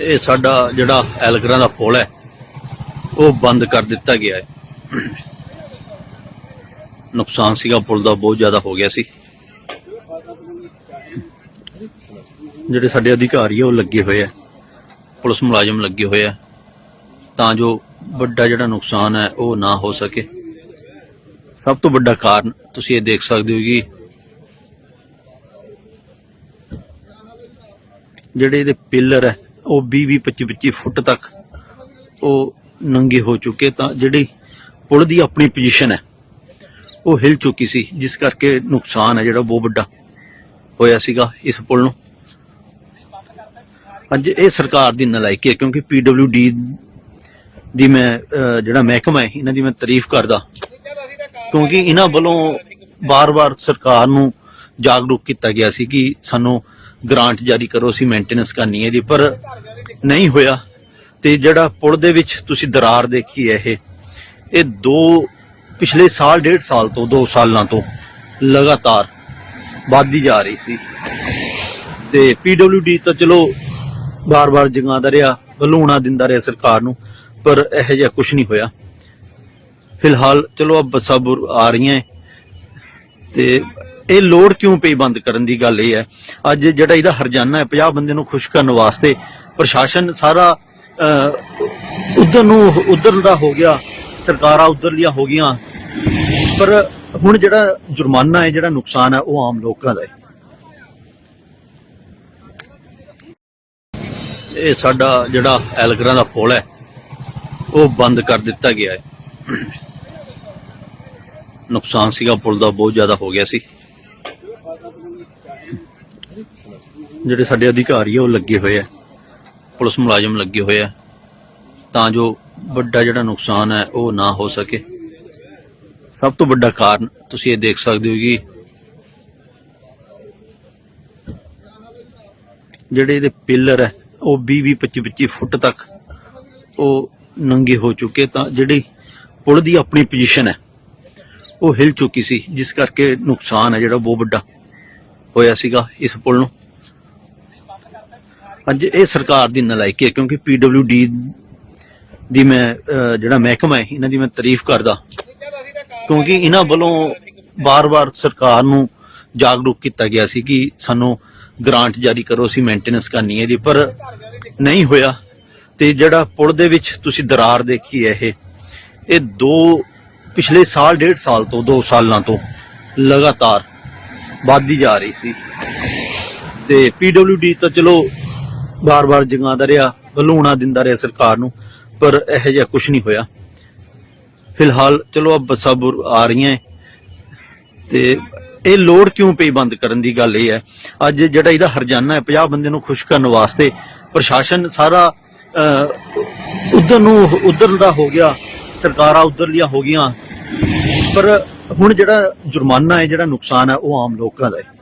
ਇਹ ਸਾਡਾ ਜਿਹੜਾ ਐਲਗਰਾਂ ਦਾ ਪੁਲ ਹੈ, ਉਹ ਬੰਦ ਕਰ ਦਿੱਤਾ ਗਿਆ ਹੈ। ਨੁਕਸਾਨ ਸੀਗਾ, ਪੁਲ ਦਾ ਬਹੁਤ ਜ਼ਿਆਦਾ ਹੋ ਗਿਆ ਸੀ। ਜਿਹੜੇ ਸਾਡੇ ਅਧਿਕਾਰੀ ਆ, ਉਹ ਲੱਗੇ ਹੋਏ ਆ। ਪੁਲਿਸ ਮੁਲਾਜ਼ਮ ਲੱਗੇ ਹੋਏ ਆ। ਤਾਂ ਜੋ ਵੱਡਾ ਜਿਹੜਾ ਨੁਕਸਾਨ ਹੈ, ਉਹ ਨਾ ਹੋ ਸਕੇ। ਸਭ ਤੋਂ ਵੱਡਾ ਕਾਰਨ ਤੁਸੀਂ ਇਹ ਦੇਖ ਸਕਦੇ ਹੋ ਕਿ ਜਿਹੜੇ ਇਹਦੇ ਪਿੱਲਰ ਹੈ ਉਹ 20 20 25 25 ਫੁੱਟ ਤੱਕ ਉਹ ਨੰਗੇ ਹੋ ਚੁੱਕੇ ਤਾਂ ਜਿਹੜੀ ਪੁਲ ਦੀ ਆਪਣੀ ਪੋਜੀਸ਼ਨ ਹੈ, ਉਹ ਹਿਲ ਚੁੱਕੀ ਸੀ, ਜਿਸ ਕਰਕੇ ਨੁਕਸਾਨ ਹੈ ਜਿਹੜਾ ਬਹੁਤ ਵੱਡਾ ਹੋਇਆ ਸੀਗਾ ਇਸ ਪੁਲ ਨੂੰ। ਅੱਜ ਇਹ ਸਰਕਾਰ ਦੀ ਨਲਾਇਕੀ ਹੈ, ਕਿਉਂਕਿ ਡੀ ਦੀ ਮੈਂ ਜਿਹੜਾ ਮਹਿਕਮਾ ਹੈ, ਇਹਨਾਂ ਦੀ ਮੈਂ ਤਾਰੀਫ ਕਰਦਾ। ਕਿਉਂਕਿ ਇਹਨਾਂ ਵੱਲੋਂ ਬਾਰ-ਬਾਰ ਸਰਕਾਰ ਨੂੰ ਜਾਗਰੂਕ ਕੀਤਾ ਗਿਆ ਸੀ ਕਿ ਸਾਨੂੰ ਗ੍ਰਾਂਟ ਜਾਰੀ ਕਰੋ, ਅਸੀਂ ਮੇਨਟੇਨੈਂਸ ਕਰਨੀ ਹੈ ਇਹਦੀ ਪਰ ਨਹੀਂ ਹੋਇਆ। ਤੇ ਜਿਹੜਾ ਪੁਲ ਦੇ ਵਿੱਚ ਤੁਸੀਂ ਦਰਾਰ ਦੇਖੀ ਹੈ ਇਹ ਇਹ ਦੋ, ਪਿਛਲੇ ਸਾਲ, ਡੇਢ ਸਾਲ ਤੋਂ, ਦੋ ਸਾਲਾਂ ਤੋਂ ਲਗਾਤਾਰ ਵੱਧਦੀ ਜਾ ਰਹੀ ਸੀ। ਤੇ ਡੀ ਤਾਂ ਚਲੋ ਬਾਰ-ਬਾਰ ਜਗਾਉਂਦਾ ਰਿਹਾ, ਬਲੂਣਾ ਦਿੰਦਾ ਰਿਹਾ ਸਰਕਾਰ ਨੂੰ, ਪਰ ਇਹੋ ਜਿਹਾ ਕੁਝ ਨਹੀਂ ਹੋਇਆ। ਫਿਲਹਾਲ ਚਲੋ ਅਬ ਬੱਸਾਂ ਬੁਰ ਆ ਰਹੀਆਂ ਹੈ ਤੇ ਇਹ ਲੋੜ ਕਿਉਂ ਪਈ ਬੰਦ ਕਰਨ ਦੀ ਗੱਲ ਇਹ ਹੈ। ਅੱਜ ਜਿਹੜਾ ਇਹਦਾ ਹਰਜਾਨਾ ਹੈ 50 ਬੰਦੇ ਨੂੰ ਖੁਸ਼ ਕਰਨ ਵਾਸਤੇ ਪ੍ਰਸ਼ਾਸਨ ਸਾਰਾ ਉਧਰ ਨੂੰ ਉਧਰ ਦਾ ਹੋ ਗਿਆ, ਸਰਕਾਰਾਂ ਉਧਰਲੀਆਂ ਹੋ ਗਈਆਂ। ਪਰ ਹੁਣ ਜਿਹੜਾ ਜੁਰਮਾਨਾ ਹੈ, ਜਿਹੜਾ ਨੁਕਸਾਨ ਹੈ, ਉਹ ਆਮ ਲੋਕਾਂ ਦਾ ਹੈ। ਇਹ ਸਾਡਾ ਜਿਹੜਾ ਐਲਗਰਾਂ ਦਾ ਪੁਲ ਹੈ, ਉਹ ਬੰਦ ਕਰ ਦਿੱਤਾ ਗਿਆ ਹੈ। ਨੁਕਸਾਨ ਸੀਗਾ, ਪੁਲ ਦਾ ਬਹੁਤ ਜ਼ਿਆਦਾ ਹੋ ਗਿਆ ਸੀ। ਜਿਹੜੇ ਸਾਡੇ ਅਧਿਕਾਰੀ ਆ, ਉਹ ਲੱਗੇ ਹੋਏ ਆ। ਪੁਲਿਸ ਮੁਲਾਜ਼ਮ ਲੱਗੇ ਹੋਏ ਆ। ਤਾਂ ਜੋ ਵੱਡਾ ਜਿਹੜਾ ਨੁਕਸਾਨ ਹੈ, ਉਹ ਨਾ ਹੋ ਸਕੇ। ਸਭ ਤੋਂ ਵੱਡਾ ਕਾਰਨ ਤੁਸੀਂ ਇਹ ਦੇਖ ਸਕਦੇ ਹੋ ਕਿ ਜਿਹੜੇ ਇਹਦੇ ਪਿੱਲਰ ਹੈ, ਉਹ 20 20 25 25 ਫੁੱਟ ਤੱਕ ਉਹ ਨੰਗੇ ਹੋ ਚੁੱਕੇ ਤਾਂ ਜਿਹੜੀ ਪੁਲ ਦੀ ਆਪਣੀ ਪੋਜੀਸ਼ਨ ਹੈ, ਉਹ ਹਿਲ ਚੁੱਕੀ ਸੀ, ਜਿਸ ਕਰਕੇ ਨੁਕਸਾਨ ਹੈ ਜਿਹੜਾ ਬਹੁਤ ਵੱਡਾ ਹੋਇਆ ਸੀਗਾ ਇਸ ਪੁਲ ਨੂੰ। ਅੱਜ ਇਹ ਸਰਕਾਰ ਦੀ ਨਲਾਇਕੀ ਹੈ ਕਿਉਂਕਿ ਡੀ ਦੀ ਮੈਂ ਜਿਹੜਾ ਮਹਿਕਮਾ ਹੈ, ਇਹਨਾਂ ਦੀ ਮੈਂ ਤਾਰੀਫ ਕਰਦਾ। ਕਿਉਂਕਿ ਇਹਨਾਂ ਵੱਲੋਂ ਬਾਰ-ਬਾਰ ਸਰਕਾਰ ਨੂੰ ਜਾਗਰੂਕ ਕੀਤਾ ਗਿਆ ਸੀ ਕਿ ਸਾਨੂੰ ਗ੍ਰਾਂਟ ਜਾਰੀ ਕਰੋ, ਅਸੀਂ ਮੇਨਟੇਨੈਂਸ ਕਰਨੀ ਹੈ ਇਹਦੀ, ਪਰ ਨਹੀਂ ਹੋਇਆ। ਤੇ ਜਿਹੜਾ ਪੁਲ ਦੇ ਵਿੱਚ ਤੁਸੀਂ ਦਰਾਰ ਦੇਖੀ ਹੈ ਇਹ ਇਹ ਦੋ, ਪਿਛਲੇ ਸਾਲ, ਡੇਢ ਸਾਲ ਤੋਂ, ਦੋ ਸਾਲਾਂ ਤੋਂ ਲਗਾਤਾਰ ਵੱਧਦੀ ਜਾ ਰਹੀ ਸੀ। ਤੇ ਡੀ ਤਾਂ ਚਲੋ ਬਾਰ-ਬਾਰ ਜਗਾਉਂਦਾ ਰਿਹਾ, ਬਲੂਣਾ ਦਿੰਦਾ ਰਿਹਾ ਸਰਕਾਰ ਨੂੰ, ਪਰ ਇਹੋ ਜਿਹਾ ਕੁਝ ਨਹੀਂ ਹੋਇਆ। ਫਿਲਹਾਲ ਚਲੋ ਅਬ ਬੱਸਾਂ ਬੁਰ ਆ ਰਹੀਆਂ ਹੈ ਤੇ ਇਹ ਲੋੜ ਕਿਉਂ ਪਈ ਬੰਦ ਕਰਨ ਦੀ ਗੱਲ ਇਹ ਹੈ ਅੱਜ ਜਿਹੜਾ ਇਹਦਾ ਹਰਜਾਨਾ ਹੈ 50 ਬੰਦੇ ਨੂੰ ਖੁਸ਼ ਕਰਨ ਵਾਸਤੇ ਪ੍ਰਸ਼ਾਸਨ ਸਾਰਾ ਉਧਰ ਨੂੰ ਉਧਰ ਦਾ ਹੋ ਗਿਆ, ਸਰਕਾਰਾਂ ਉਧਰਲੀਆਂ ਹੋ ਗਈਆਂ, ਪਰ ਹੁਣ ਜਿਹੜਾ ਜੁਰਮਾਨਾ ਹੈ ਜਿਹੜਾ ਨੁਕਸਾਨ ਹੈ ਉਹ ਆਮ ਲੋਕਾਂ ਦਾ ਹੈ